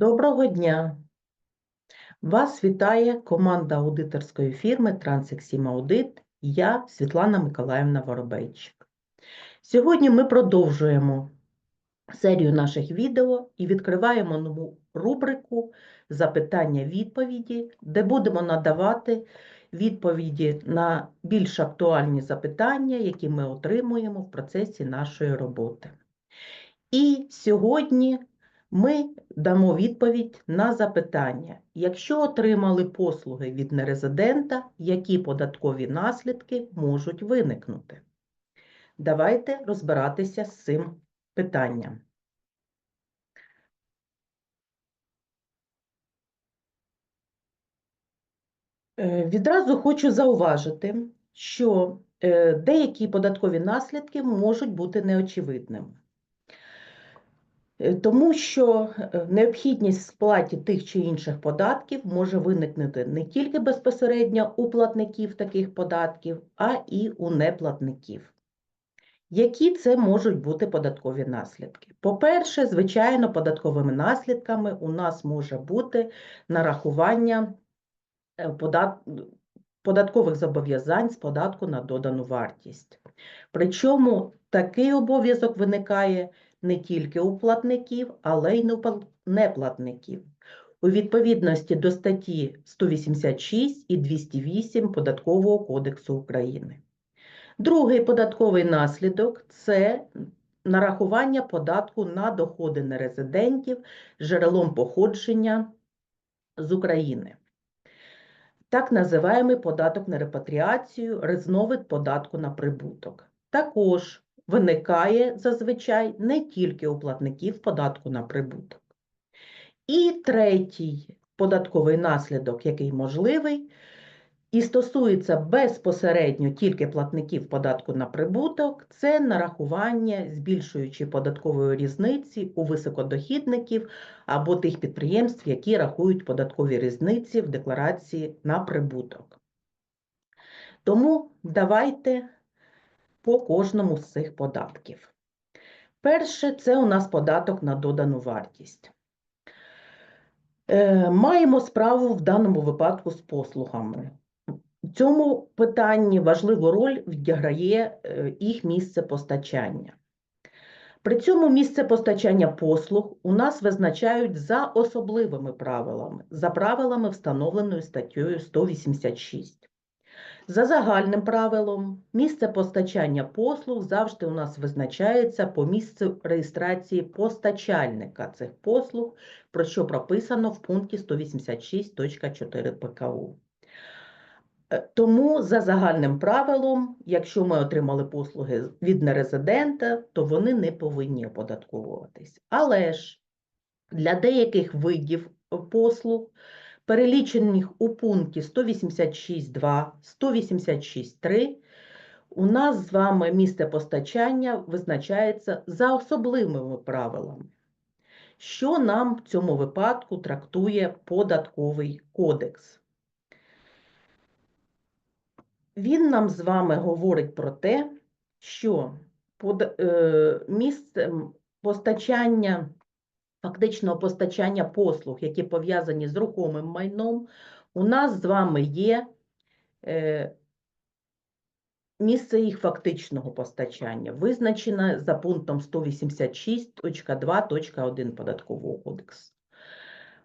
Доброго дня! Вас вітає команда аудиторської фірми Transexim Audit. Я Світлана Миколаївна Воробейчик. Сьогодні ми продовжуємо серію наших відео і відкриваємо нову рубрику Запитання-відповіді, де будемо надавати відповіді на більш актуальні запитання, які ми отримуємо в процесі нашої роботи. І сьогодні ми дамо відповідь на запитання, якщо отримали послуги від нерезидента, які податкові наслідки можуть виникнути. Давайте розбиратися з цим питанням. Е, Відразу хочу зауважити, що е, деякі податкові наслідки можуть бути неочевидними. Е, Тому що е, необхідність сплаті тих чи інших податків може виникнути не тільки безпосередньо у платників таких податків, а і у неплатників. Які це можуть бути податкові наслідки? По-перше, звичайно, податковими наслідками у нас може бути нарахування е, подат... податкових зобов'язань з податку на додану вартість. Причому такий обов'язок виникає не тільки у платників, але й неплатників. У відповідності до статті 186 і 208 Податкового кодексу України. Другий податковий наслідок це нарахування податку на доходи нерезидентів джерелом походження з України. Так називаємий податок на репатріацію, різновид податку на прибуток. Також виникає зазвичай не тільки у платників податку на прибуток. І третій податковий наслідок, який можливий, і стосується безпосередньо тільки платників податку на прибуток, це нарахування збільшуючи податкової різниці у високодохідників або тих підприємств, які рахують податкові різниці в декларації на прибуток. Тому давайте по кожному з цих податків. Перше, це у нас податок на додану вартість. Е, Маємо справу в даному випадку з послугами. В цьому питанні важливу роль відіграє е, їх місце постачання. При цьому місце постачання послуг у нас визначають за особливими правилами, за правилами, встановленою статтею 186. За загальним правилом, місце постачання послуг завжди у нас визначається по місцю реєстрації постачальника цих послуг, про що прописано в пункті 186.4 ПКУ. Е, Тому за загальним правилом, якщо ми отримали послуги від нерезидента, то вони не повинні оподатковуватись. Але ж для деяких видів е, послуг, перелічених у пункті 186.2, 186.3, у нас з вами місце постачання визначається за особливими правилами. Що нам в цьому випадку трактує податковий кодекс? Він нам з вами говорить про те, що под, е, місцем постачання, фактичного постачання послуг, які пов'язані з рухомим майном, у нас з вами є е, місце їх фактичного постачання, визначене за пунктом 186.2.1 Податкового кодексу.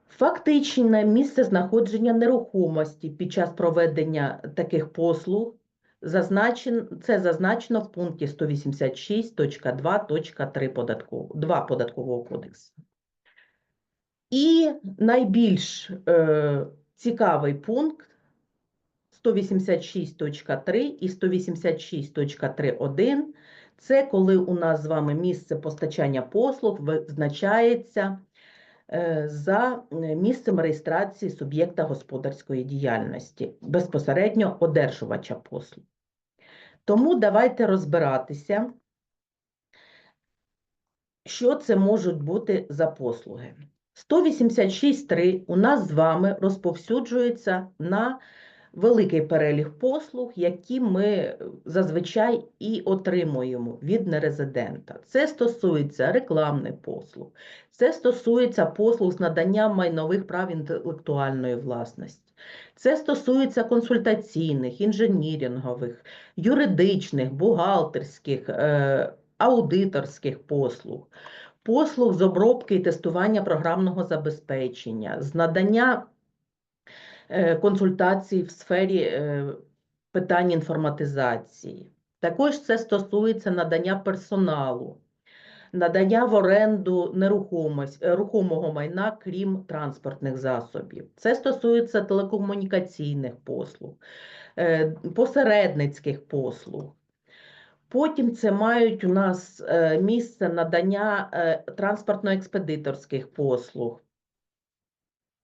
Фактичне місце знаходження нерухомості під час проведення таких послуг зазначен, це зазначено в пункті 186.2.3 податкового, 2 Податкового кодексу. І найбільш е, цікавий пункт 186.3 і 186.3.1 – це коли у нас з вами місце постачання послуг визначається е, за е, місцем реєстрації суб'єкта господарської діяльності, безпосередньо одержувача послуг. Тому давайте розбиратися, що це можуть бути за послуги. 186.3 у нас з вами розповсюджується на великий перелік послуг, які ми зазвичай і отримуємо від нерезидента. Це стосується рекламних послуг, це стосується послуг з надання майнових прав інтелектуальної власності, це стосується консультаційних, інженірингових, юридичних, бухгалтерських, е, аудиторських послуг. Послуг з обробки і тестування програмного забезпечення, з надання е, консультацій в сфері е, питань інформатизації. Також це стосується надання персоналу, надання в оренду е, рухомого майна, крім транспортних засобів. Це стосується телекомунікаційних послуг, посередницьких послуг. Потім це мають у нас е, місце надання е, транспортно-експедиторських послуг.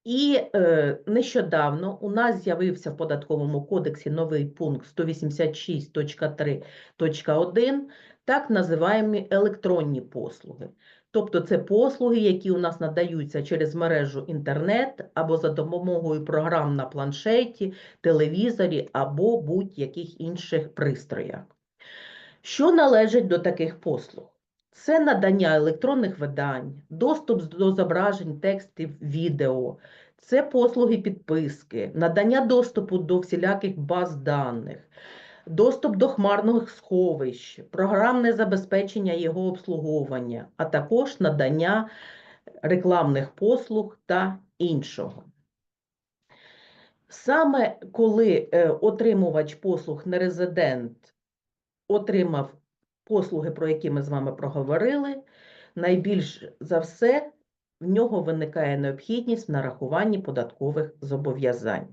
І е, нещодавно у нас з'явився в податковому кодексі новий пункт 186.3.1, так називаємо електронні послуги. Тобто це послуги, які у нас надаються через мережу інтернет або за допомогою програм на планшеті, телевізорі або будь-яких інших пристроях. Що належить до таких послуг? Це надання електронних видань, доступ до зображень, текстів, відео, це послуги підписки, надання доступу до всіляких баз даних, доступ до хмарних сховищ, програмне забезпечення його обслуговування, а також надання рекламних послуг та іншого. Саме коли е, отримувач послуг нерезидент отримав послуги, про які ми з вами проговорили, найбільш за все в нього виникає необхідність в нарахуванні податкових зобов'язань.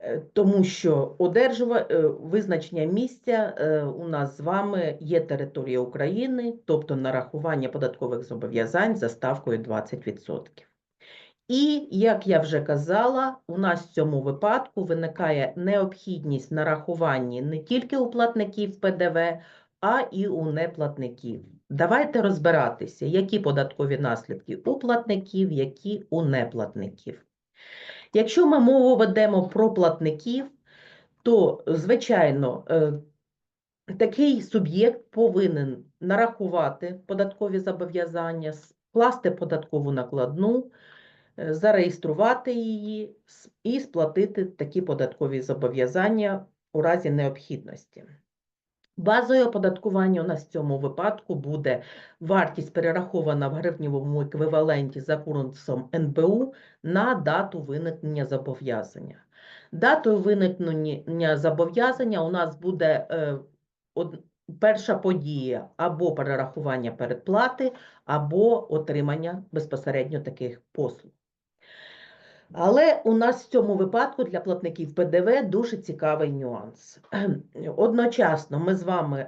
Е, Тому що одержува... е, визначення місця е, у нас з вами є територія України, тобто нарахування податкових зобов'язань за ставкою 20%. І, як я вже казала, у нас в цьому випадку виникає необхідність нарахуванні не тільки у платників ПДВ, а і у неплатників. Давайте розбиратися, які податкові наслідки у платників, які у неплатників. Якщо ми мову ведемо про платників, то, звичайно, е, такий суб'єкт повинен нарахувати податкові зобов'язання, скласти податкову накладну, зареєструвати її і сплатити такі податкові зобов'язання у разі необхідності. Базою оподаткування у нас в цьому випадку буде вартість перерахована в гривневому еквіваленті за курсом НБУ на дату виникнення зобов'язання. Датою виникнення зобов'язання у нас буде е, перша подія або перерахування передплати, або отримання безпосередньо таких послуг. Але у нас в цьому випадку для платників ПДВ дуже цікавий нюанс. Одночасно ми з вами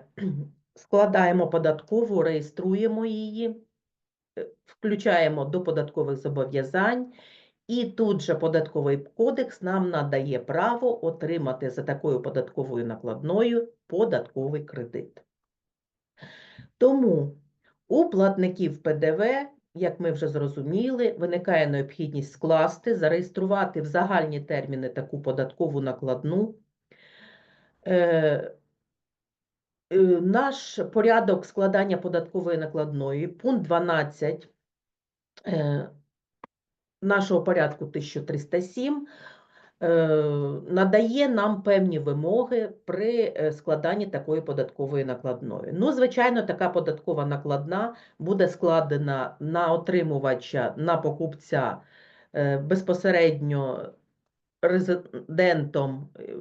складаємо податкову, реєструємо її, е, включаємо до податкових зобов'язань, і тут же податковий кодекс нам надає право отримати за такою податковою накладною податковий кредит. Тому у платників ПДВ, як ми вже зрозуміли, виникає необхідність скласти, зареєструвати в загальні терміни таку податкову накладну. Е, е, Наш порядок складання податкової накладної, пункт 12 е, нашого порядку 1307, е, надає нам певні вимоги при е, складанні такої податкової накладної. Ну, звичайно, така податкова накладна буде складена на отримувача, на покупця е, безпосередньо резидентом е,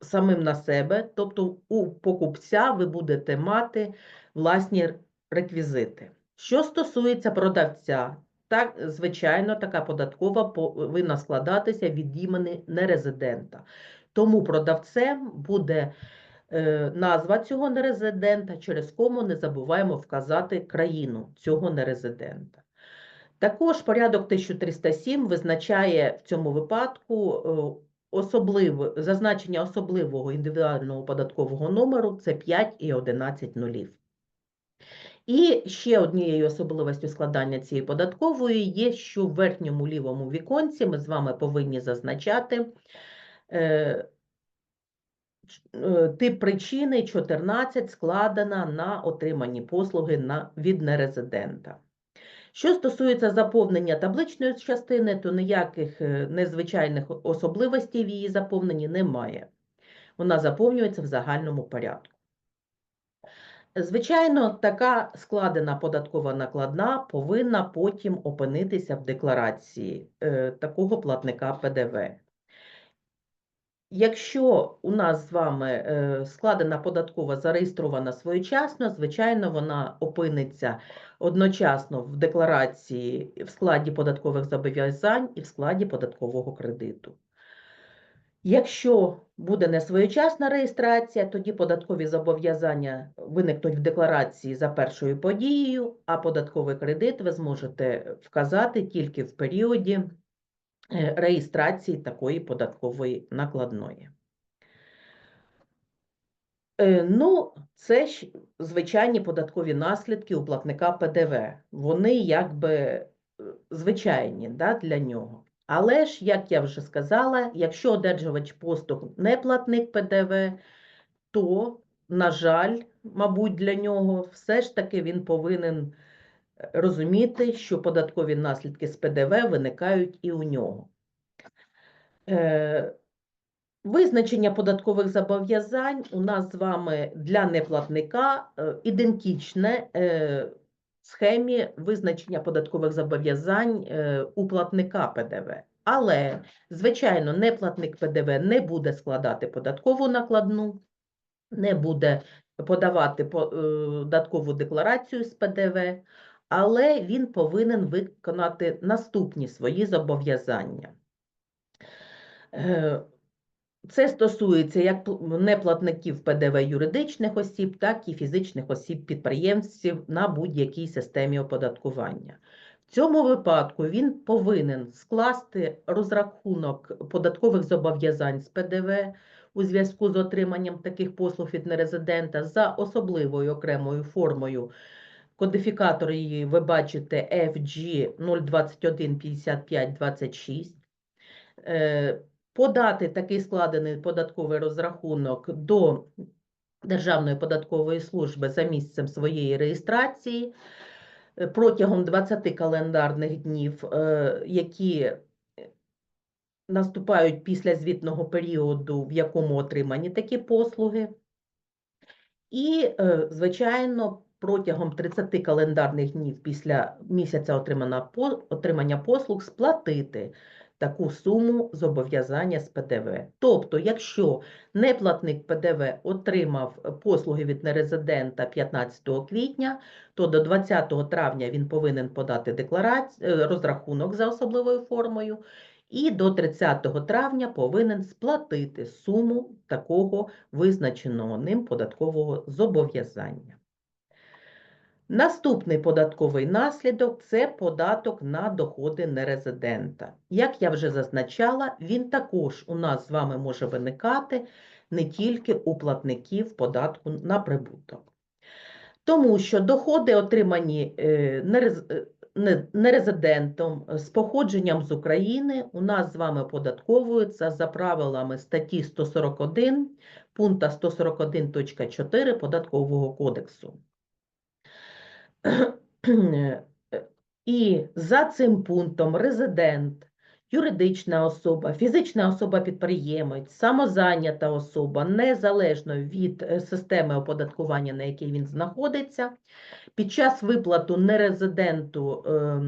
самим на себе, тобто у покупця ви будете мати власні реквізити. Що стосується продавця, так, звичайно, така податкова повинна складатися від імені нерезидента. Тому продавцем буде е, назва цього нерезидента, через кому не забуваємо вказати країну цього нерезидента. Також порядок 1307 визначає в цьому випадку е, особливе, зазначення особливого індивідуального податкового номеру – це 5 і 11 нулів. І ще однією особливістю складання цієї податкової є, що в верхньому лівому віконці ми з вами повинні зазначати е, е, тип причини 14 складена на отримані послуги на, від нерезидента. Що стосується заповнення табличної частини, то ніяких е, незвичайних особливостей в її заповненні немає. Вона заповнюється в загальному порядку. Звичайно, така складена податкова накладна повинна потім опинитися в декларації е, такого платника ПДВ. Якщо у нас з вами е, складена податкова зареєстрована своєчасно, звичайно, вона опиниться одночасно в декларації в складі податкових зобов'язань і в складі податкового кредиту. Якщо буде несвоєчасна реєстрація, тоді податкові зобов'язання виникнуть в декларації за першою подією, а податковий кредит ви зможете вказати тільки в періоді е, реєстрації такої податкової накладної. Е, Ну, це ж звичайні податкові наслідки у платника ПДВ. Вони якби е, звичайні да, для нього. Але ж, як я вже сказала, якщо одержувач послуг не платник ПДВ, то, на жаль, мабуть, для нього все ж таки він повинен е, розуміти, що податкові наслідки з ПДВ виникають і у нього. Е, Визначення податкових зобов'язань у нас з вами для неплатника е, ідентичне схемі визначення податкових зобов'язань е, у платника ПДВ. Але, звичайно, неплатник ПДВ не буде складати податкову накладну, не буде подавати по- е, декларацію з ПДВ, але він повинен виконати наступні свої зобов'язання. Це стосується як неплатників ПДВ юридичних осіб, так і фізичних осіб-підприємців на будь-якій системі оподаткування. В цьому випадку він повинен скласти розрахунок податкових зобов'язань з ПДВ у зв'язку з отриманням таких послуг від нерезидента за особливою окремою формою. Кодифікатор її ви бачите FG 021 55 26. Е, подати такий складений податковий розрахунок до Державної податкової служби за місцем своєї реєстрації е, протягом 20 календарних днів, е, які наступають після звітного періоду, в якому отримані такі послуги. І, е, звичайно, протягом 30 календарних днів після місяця отримання послуг сплатити таку суму зобов'язання з ПДВ. Тобто, якщо неплатник ПДВ отримав послуги від нерезидента 15 квітня, то до 20 травня він повинен подати декларацію, розрахунок за особливою формою, і до 30 травня повинен сплатити суму такого визначеного ним податкового зобов'язання. Наступний податковий наслідок це податок на доходи нерезидента. Як я вже зазначала, він також у нас з вами може виникати не тільки у платників податку на прибуток. Тому що доходи, отримані е, е, не- нерезидентом з походженням з України, у нас з вами оподатковуються за правилами статті 141 пункта 141.4 Податкового кодексу. І за цим пунктом резидент, юридична особа, фізична особа-підприємець, самозайнята особа, незалежно від е, системи оподаткування, на якій він знаходиться, під час виплату нерезиденту е,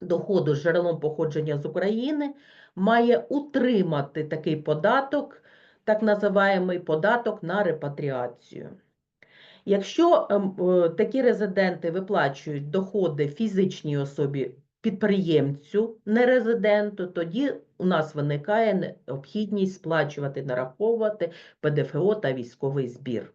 доходу з джерелом походження з України має утримати такий податок, так називаємий податок на репатріацію. Якщо ем, е, такі резиденти виплачують доходи фізичній особі підприємцю, нерезиденту, тоді у нас виникає необхідність сплачувати, нараховувати ПДФО та військовий збір.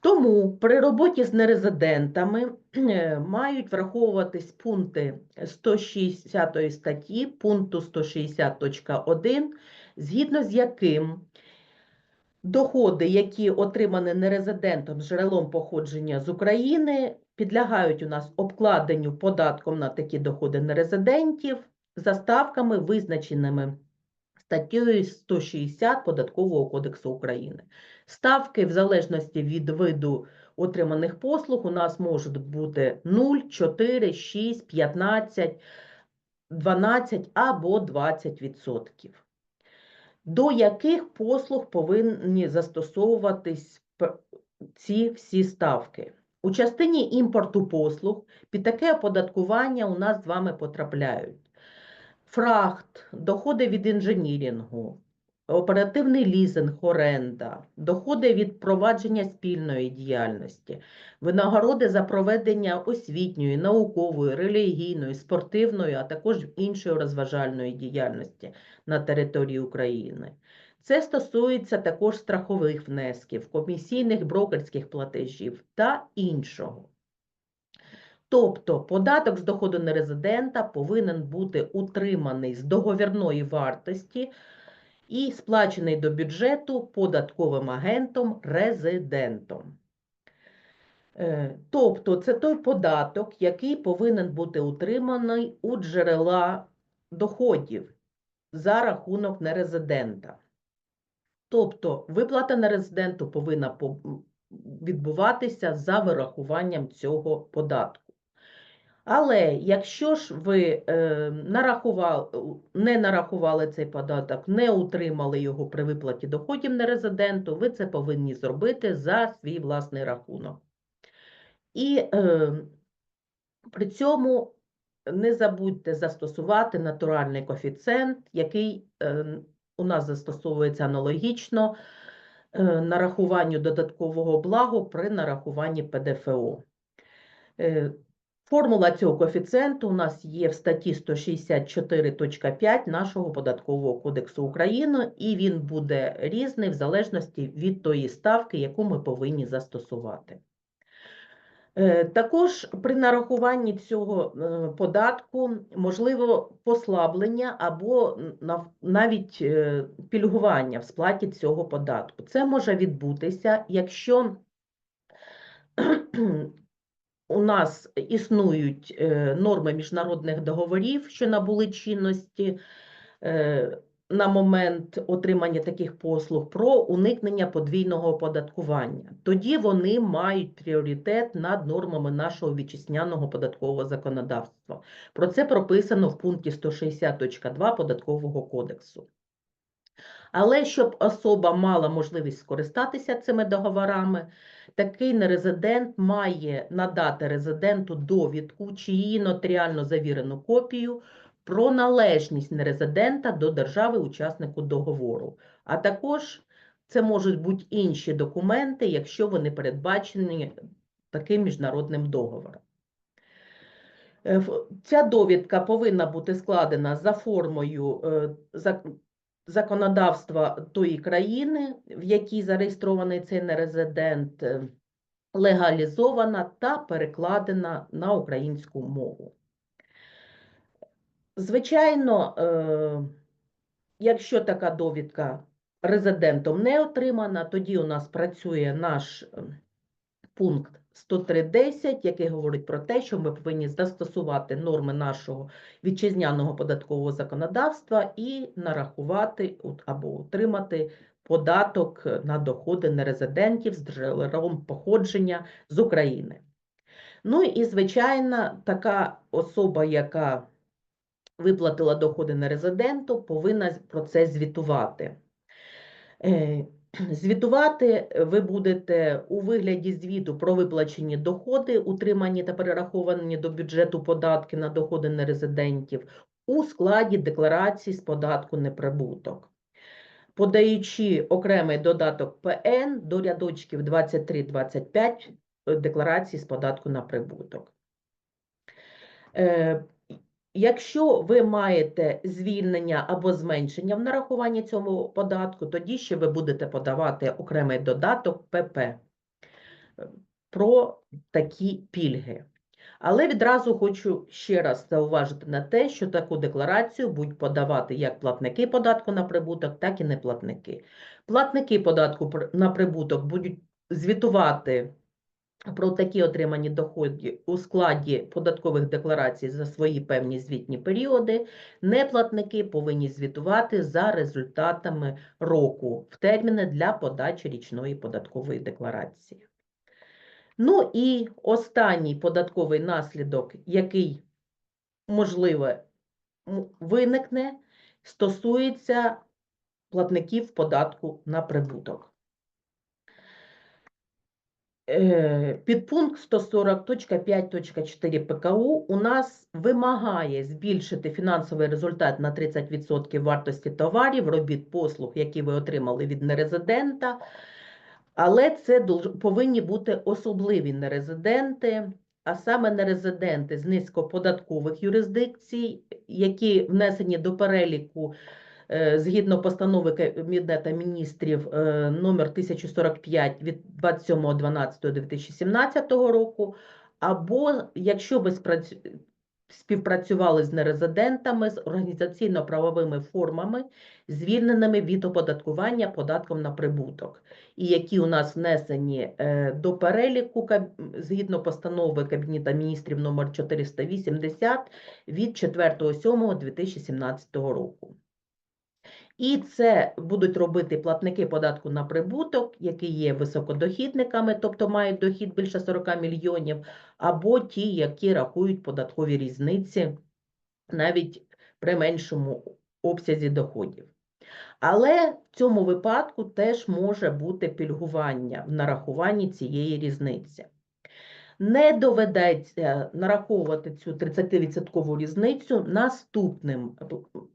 Тому при роботі з нерезидентами е, мають враховуватись пункти 160 статті, пункту 160.1, згідно з яким Доходи, які отримані нерезидентом з джерелом походження з України, підлягають у нас обкладенню податком на такі доходи нерезидентів за ставками, визначеними статтею 160 Податкового кодексу України. Ставки в залежності від виду отриманих послуг у нас можуть бути 0, 4, 6, 15, 12 або 20%. До яких послуг повинні застосовуватись ці всі ставки? У частині імпорту послуг під таке оподаткування у нас з вами потрапляють фрахт, доходи від інженірінгу, оперативний лізинг, оренда, доходи від провадження спільної діяльності, винагороди за проведення освітньої, наукової, релігійної, спортивної, а також іншої розважальної діяльності на території України. Це стосується також страхових внесків, комісійних брокерських платежів та іншого. Тобто податок з доходу нерезидента повинен бути утриманий з договірної вартості і сплачений до бюджету податковим агентом резидентом. Е, Тобто це той податок, який повинен бути утриманий у джерела доходів за рахунок нерезидента. Тобто виплата нерезиденту повинна відбуватися за вирахуванням цього податку. Але якщо ж ви е, нарахували, не нарахували цей податок, не утримали його при виплаті доходів нерезиденту, ви це повинні зробити за свій власний рахунок. І е, при цьому не забудьте застосувати натуральний коефіцієнт, який е, у нас застосовується аналогічно е, нарахуванню додаткового благу при нарахуванні ПДФО. Е, Формула цього коефіцієнту у нас є в статті 164.5 нашого Податкового кодексу України, і він буде різний в залежності від тої ставки, яку ми повинні застосувати. Е, Також при нарахуванні цього е, податку можливо послаблення або навіть е, пільгування в сплаті цього податку. Це може відбутися, якщо у нас існують е, норми міжнародних договорів, що набули чинності е, на момент отримання таких послуг про уникнення подвійного оподаткування. Тоді вони мають пріоритет над нормами нашого вітчизняного податкового законодавства. Про це прописано в пункті 160.2 Податкового кодексу. Але щоб особа мала можливість скористатися цими договорами, такий нерезидент має надати резиденту довідку чи її нотаріально завірену копію про належність нерезидента до держави-учаснику договору. А також це можуть бути інші документи, якщо вони передбачені таким міжнародним договором. Е, Ця довідка повинна бути складена за формою е, зак- законодавства тої країни, в якій зареєстрований цей нерезидент, е, легалізована та перекладена на українську мову. Звичайно, е, якщо така довідка резидентом не отримана, тоді у нас працює наш е, пункт 103.10, який говорить про те, що ми повинні застосувати норми нашого вітчизняного податкового законодавства і нарахувати або отримати податок на доходи нерезидентів з джерелом походження з України. Ну і, звичайно, така особа, яка виплатила доходи нерезиденту, повинна про це звітувати. Е, Звітувати ви будете у вигляді звіту про виплачені доходи, утримані та перераховані до бюджету податки на доходи нерезидентів у складі декларації з податку неприбуток, подаючи окремий додаток ПН до рядочків 23-25 декларації з податку на прибуток. Якщо ви маєте звільнення або зменшення в нарахуванні цього податку, тоді ще ви будете подавати окремий додаток ПП про такі пільги. Але відразу хочу ще раз зауважити на те, що таку декларацію будуть подавати як платники податку на прибуток, так і неплатники. Платники податку на прибуток будуть звітувати про такі отримані доходи у складі податкових декларацій за свої певні звітні періоди. Неплатники повинні звітувати за результатами року в терміни для подачі річної податкової декларації. Ну і останній податковий наслідок, який, можливо, виникне, стосується платників податку на прибуток. Е, Підпункт 140.5.4 ПКУ у нас вимагає збільшити фінансовий результат на 30% вартості товарів, робіт, послуг, які ви отримали від нерезидента, але це повинні бути особливі нерезиденти, а саме нерезиденти з низькоподаткових юрисдикцій, які внесені до переліку згідно постанови Кабінету міністрів е, номер 1045 від 27.12.2017 року, або якщо ви співпрацювали з нерезидентами, з організаційно-правовими формами, звільненими від оподаткування податком на прибуток, і які у нас внесені е, до переліку згідно постанови Кабінету міністрів номер 480 від 4.7.2017 року. І це будуть робити платники податку на прибуток, які є високодохідниками, тобто мають дохід більше 40 мільйонів, або ті, які рахують податкові різниці навіть при меншому обсязі доходів. Але в цьому випадку теж може бути пільгування в нарахуванні цієї різниці. Не доведеться нараховувати цю 30% різницю наступним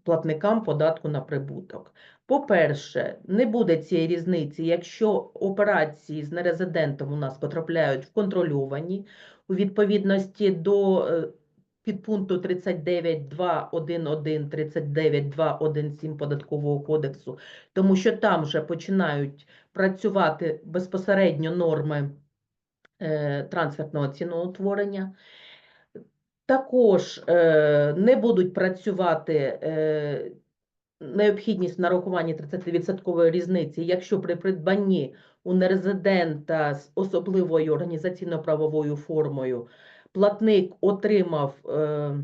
платникам податку на прибуток. По-перше, не буде цієї різниці, якщо операції з нерезидентом у нас потрапляють в контрольовані у відповідності до е, підпункту 39.2.1.1, 39.2.1.7 Податкового кодексу, тому що там вже починають працювати безпосередньо норми трансфертного ціноутворення. Також е, не будуть працювати е, необхідність нарахування 30% різниці, якщо при придбанні у нерезидента з особливою організаційно-правовою формою платник отримав е,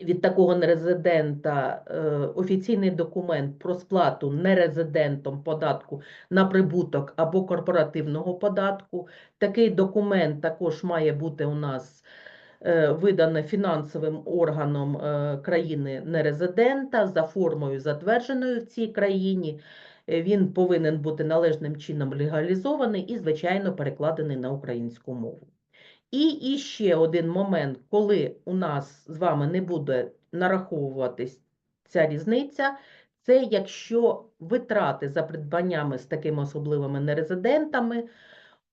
від такого нерезидента е, офіційний документ про сплату нерезидентом податку на прибуток або корпоративного податку. Такий документ також має бути у нас е, видане фінансовим органом е, країни нерезидента за формою, затвердженою в цій країні. Він повинен бути належним чином легалізований і, звичайно, перекладений на українську мову. І, і ще один момент, коли у нас з вами не буде нараховуватись ця різниця, це якщо витрати за придбаннями з такими особливими нерезидентами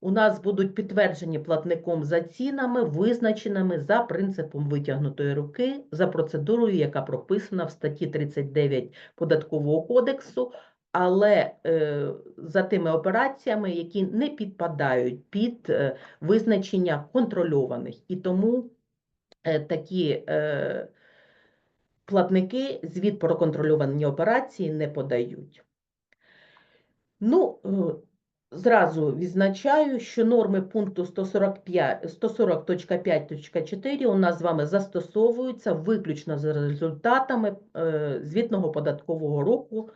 у нас будуть підтверджені платником за цінами, визначеними за принципом витягнутої руки, за процедурою, яка прописана в статті 39 Податкового кодексу, але е, за тими операціями, які не підпадають під е, визначення контрольованих. І тому е, такі платники звіт про контрольовані операції не подають. Ну, зразу відзначаю, що норми пункту 145 140.5.4 у нас з вами застосовуються виключно за результатами звітного податкового року.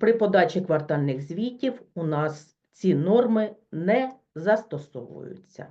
При подачі квартальних звітів у нас ці норми не застосовуються.